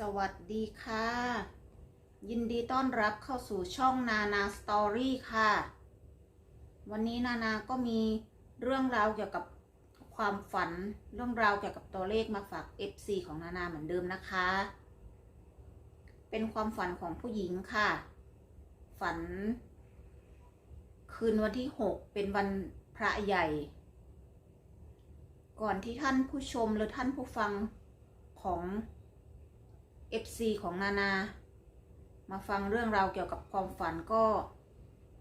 สวัสดีค่ะ ยินดีต้อนรับเข้าสู่ช่องนานาสตอรี่ค่ะ วันนี้นานาก็มีเรื่องราวเกี่ยวกับความฝันเรื่องราวเกี่ยวกับตัวเลขมาฝาก FC ของนานาเหมือนเดิมนะคะ เป็นความฝันของผู้หญิงค่ะ ฝัน คืนวันที่ 6 เป็นวันพระใหญ่ ก่อนที่ท่านผู้ชมหรือท่านผู้ฟังของ FC ของนานา มาฟังเรื่องราวเกี่ยวกับความฝันก็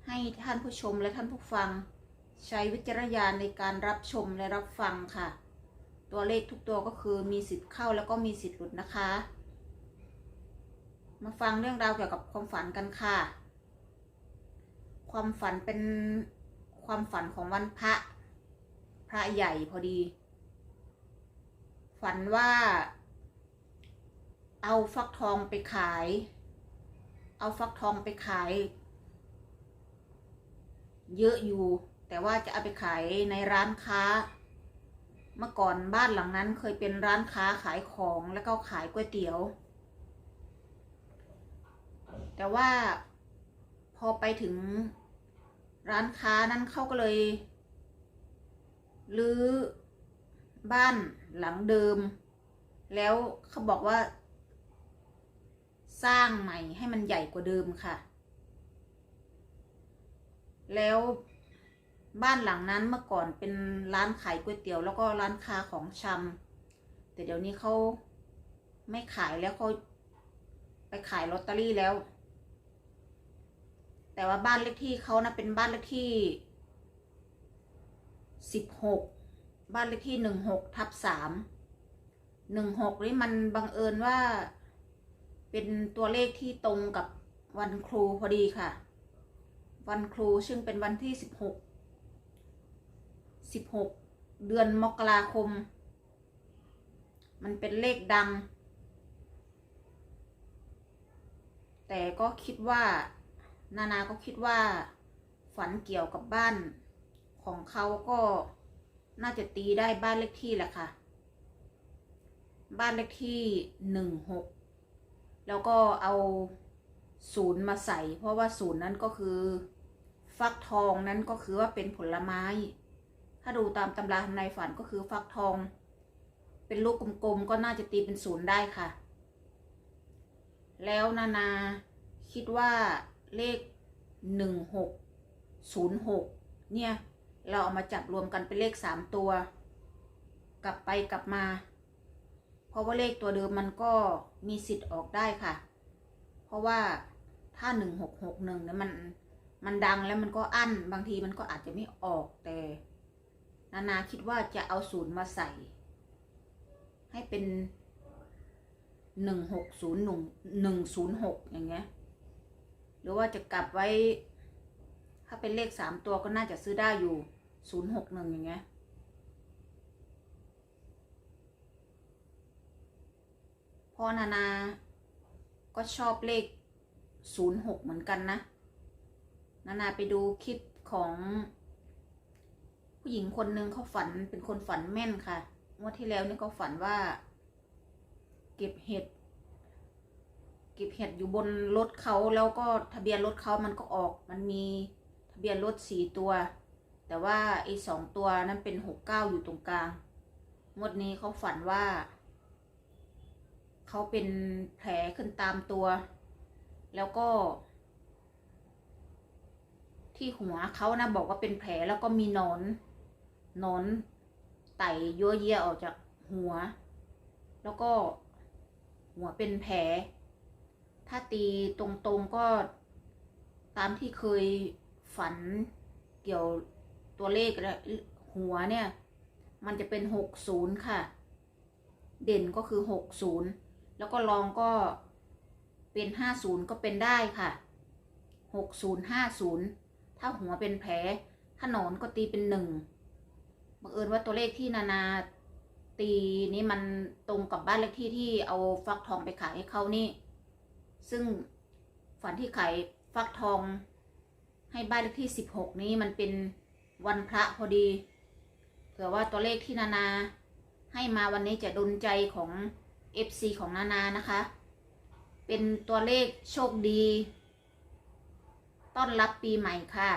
ให้ท่านผู้ชมและท่านผู้ฟัง ใช้วิจารณญาณในการรับชมและรับฟังค่ะ ตัวเลขทุกตัวก็คือมีสิทธิ์เข้าแล้วก็มีสิทธิ์หลุดนะคะ มาฟังเรื่องราวเกี่ยวกับความฝันกันค่ะ ความฝันเป็นความฝันของวันพระ พระใหญ่พอดี ฝันว่า เอาฟักทองไปขาย เอาฟักทองไปขาย เยอะอยู่ แต่ว่าจะเอาไปขายในร้านค้า เมื่อก่อนบ้านหลังนั้นเคยเป็นร้านค้าขายของแล้วก็ขายก๋วยเตี๋ยว แต่ว่าพอไปถึงร้านค้านั้นเขาก็เลยรื้อบ้านหลังเดิม แล้วเขาบอกว่า สร้างใหม่ให้มันใหญ่กว่าเดิมค่ะ แล้วบ้านหลังนั้นเมื่อก่อนเป็นร้านขายก๋วยเตี๋ยวแล้วก็ร้านค้าของชำแต่เดี๋ยวนี้เขาไม่ขายแล้วเขาไปขายลอตเตอรี่แล้ว แต่ว่าบ้านเลขที่เขานะเป็นบ้านเลขที่สิบหกบ้านเลขที่หนึ่งหกทับสามหนึ่งหกนี่มันบังเอิญว่า เป็นตัวเลขที่ตรงกับวันครูพอดีค่ะ วันครูซึ่งเป็นวันที่สิบหกสิบหกเดือนมกราคม มันเป็นเลขดัง แต่ก็คิดว่า นานาก็คิดว่า ฝันเกี่ยวกับบ้านของเขาก็น่าจะตีได้บ้านเลขที่แหละค่ะ บ้านเลขที่หนึ่งหก แล้วก็เอาศูนย์มาใส่ เพราะว่าศูนย์นั้นก็คือ ฟักทองนั้นก็คือว่าเป็นผลไม้ ถ้าดูตามตำราในฝันก็คือฟักทอง เป็นลูกกลมๆก็น่าจะตีเป็นศูนย์ได้ค่ะ แล้วนานาคิดว่าเลขหนึ่งหกศูนย์หกเนี่ย เราเอามาจับรวมกันเป็นเลขสามตัว กลับไปกลับมา เพราะว่าเลขตัวเดิมมันก็มีสิทธิ์ออกได้ค่ะ เพราะว่าถ้าหนึ่งหกหกหนึ่งเนี่ยมันมันดังแล้วมันก็อั้นบางทีมันก็อาจจะไม่ออกแต่ นานาคิดว่าจะเอาศูนย์มาใส่ ให้เป็นหนึ่งหกศูนย์หนึ่งหนึ่งศูนย์หกอย่างเงี้ยหรือว่าจะกลับไว้ ถ้าเป็นเลขสามตัวก็น่าจะซื้อได้อยู่ศูนย์หกหนึ่งอย่างเงี้ย พ่อนานา ก็ชอบเลขศูนย์หกเหมือนกันนะ นานาไปดูคลิปของ ผู้หญิงคนหนึ่งเขาฝันเป็นคนฝันแม่นค่ะงวดที่แล้วนี่ก็ฝันว่า เก็บเห็ด เก็บเห็ดอยู่บนรถเขาแล้วก็ทะเบียนรถเขามันก็ออก มันมีทะเบียนรถสี่ตัว แต่ว่าไอ้สองตัวนั้นเป็นหกเก้าอยู่ตรงกลางงวดนี้เขาฝันว่า เขาเป็นแผลขึ้นตามตัว แล้วก็ ที่หัวเขานะบอกว่าเป็นแผลแล้วก็มีหนอนหนอนไต่ยั่วเยี่ยออกจากหัว แล้วก็หัวเป็นแผล ถ้าตีตรงๆก็ตามที่เคยฝันเกี่ยวตัวเลขหัวเนี่ย มันจะเป็นหกศูนย์ค่ะ เด่นก็คือหกศูนย์ แล้วก็รองก็เป็นห้าศูนย์ก็เป็นได้ค่ะหกศูนย์ห้าศูนย์ถ้าหัวเป็นแผลถ้าหนอนก็ตีเป็นหนึ่งบังเอิญว่าตัวเลขที่นานาตีนี้มันตรงกับบ้านเลขที่ที่เอาฟักทองไปขายให้เขานี่ ซึ่งฝันที่ขายฟักทองให้บ้านเลขที่สิบหกนี้มันเป็นวันพระพอดี เผื่อว่าตัวเลขที่นานาให้มาวันนี้จะดลใจของ FC ของนานานะคะ เป็นตัวเลขโชคดี ต้อนรับปีใหม่ค่ะ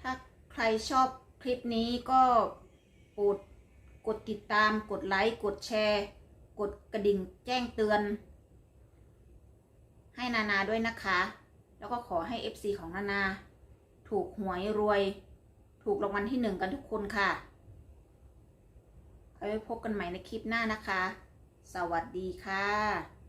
ถ้าใครชอบคลิปนี้ก็โปรดกดติดตามกดไลค์ กดแชร์ กดกระดิ่งแจ้งเตือน ให้นานาด้วยนะคะ แล้วก็ขอให้ FC ของนานา ถูกหวยรวย ถูกรางวัลที่หนึ่งกันทุกคนค่ะ ไว้พบกันใหม่ในคลิปหน้านะคะ สวัสดีค่ะ